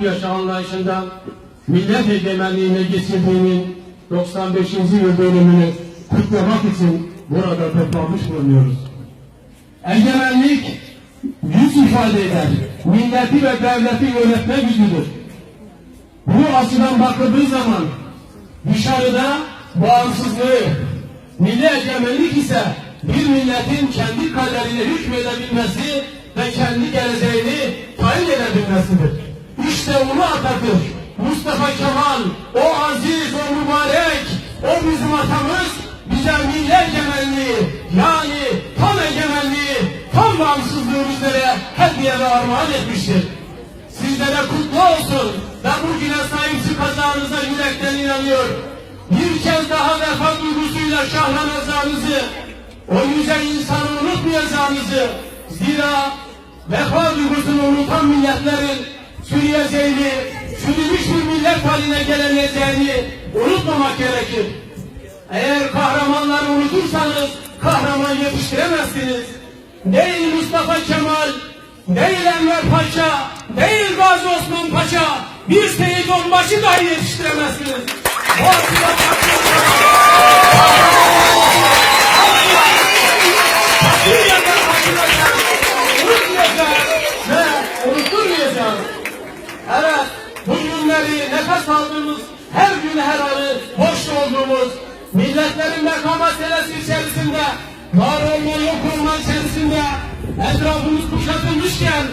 yaşa anlayışından millet egemenliğine geçirdiğinin 95. yıl dönümünü kutlamak için burada toplanmış bulunuyoruz. Egemenlik güç ifade eder. Milleti ve devleti yönetme gücüdür. Bu açıdan bakıldığı zaman dışarıda bağımsızlığı, milli egemenlik ise bir milletin kendi kaderine hükmedebilmesi ve kendi geleceğini tayin edebilmesidir. İşte onu Atatürk, Mustafa Kemal, o aziz, o mübarek, o bizim atamız bize milli egemenliği yani tam egemenliği, tam bağımsızlığı bizlere hediye ve armağan etmiştir. Sizlere kutlu olsun ve bugüne sahip çıkacağınıza yürekten inanıyor. Bir kez daha vefa duygusuyla şahlanacağınızı, o yüce insanı unutmayacağınızı, zira vefa duygusunu unutan milletlerin sürüyeceğini, çürümüş bir millet haline gelemeyeceğini unutmamak gerekir. Eğer kahramanları unutursanız kahraman yetiştiremezsiniz. Değil Mustafa Kemal, değil Enver Paşa, değil Gazi Osman Paşa, bir Seyit Onbaşı dahi yetiştiremezsiniz. Bu günleri nefes aldığımız, her gün her anı boş olduğumuz, milletlerin merhaba selesi içerisinde, var olma yok olma içerisinde, etrafımız kuşatılmışken,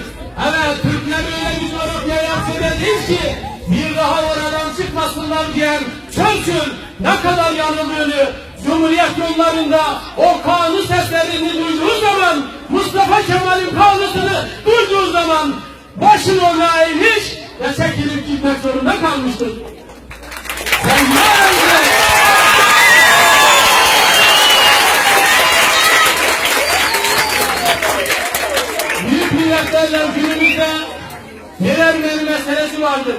evet Türkler öyle bir coğrafyaya affedildi ki, bir daha oradan çıkmasınlar diyen Churchill ne kadar yanıldığını, Cumhuriyet yollarında o kanun seslerini duyduğu zaman, Mustafa Kemal'in kanusunu duyduğu zaman, başını ona eğmiş ve çekilip gitmek zorunda kalmıştır. Sen nerede? Büyük milletlerle günümüzde bir meselesi vardır.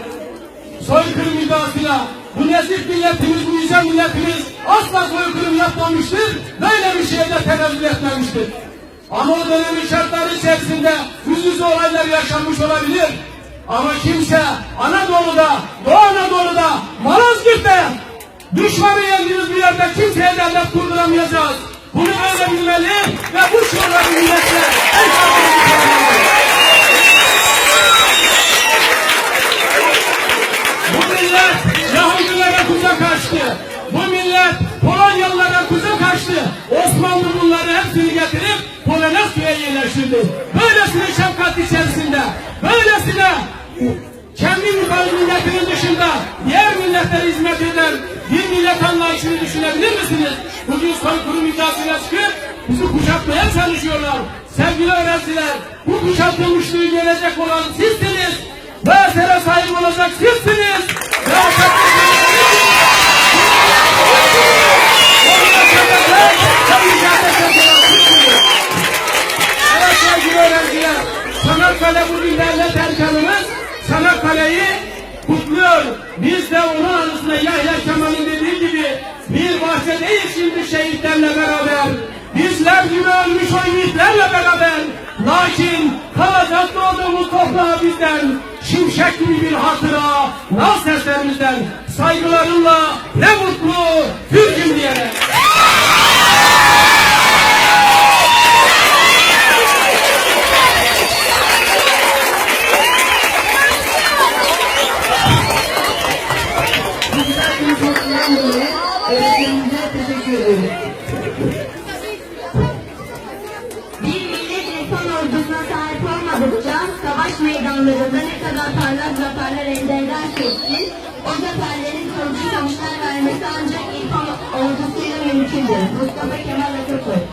Soykırım iddiasıyla bu nezih milletimiz, bu yüce milletimiz asla soykırım yapmamıştır. Böyle bir şeyde tenezzül etmemiştir. Ama o dönemin şartları içerisinde yüz yüze olaylar yaşanmış olabilir. Ama kimse Anadolu'da, Doğu Anadolu'da, Malazgirt'te düşmanı yendiğimiz bir yerde kimseye devlet kurduramayacağız. Bunu öyle bilmeli ve bu şuurları milletle en Bu millet Yahudilere kucak açtı. Bu millet Polonyalılara kucak açtı. Osmanlı bunları hepsini getirip Polonyaska'ya yerleştirdi. Çalışıyorlar. Sevgili öğrenciler, bu kuşatılmışlığı gelecek olan sizsiniz. Bu esere sahip olacak sizsiniz. Ve Evet sevgili öğrenciler, Çanakkale bugün devlet erkanımız Çanakkale'yi kutluyor. Biz de onun anısına Yahya Kemal'in dediği gibi bir bahçedeyiz şimdi şehitlerle beraber. Bizler gibi ölmüş o yiğitlerle beraber. Lakin kalacak doğduğumuz toprağa bizden şimşek gibi bir hatıra nal seslerimizden saygılarımla ne mutlu Türk'üm diyerek. Meydanlarında ne kadar parlak zaferler elde ederse etsin, o zaferlerin sonucu sonuçlar vermesi ancak insan ordusuyla mümkündür. Mustafa Kemal Atatürk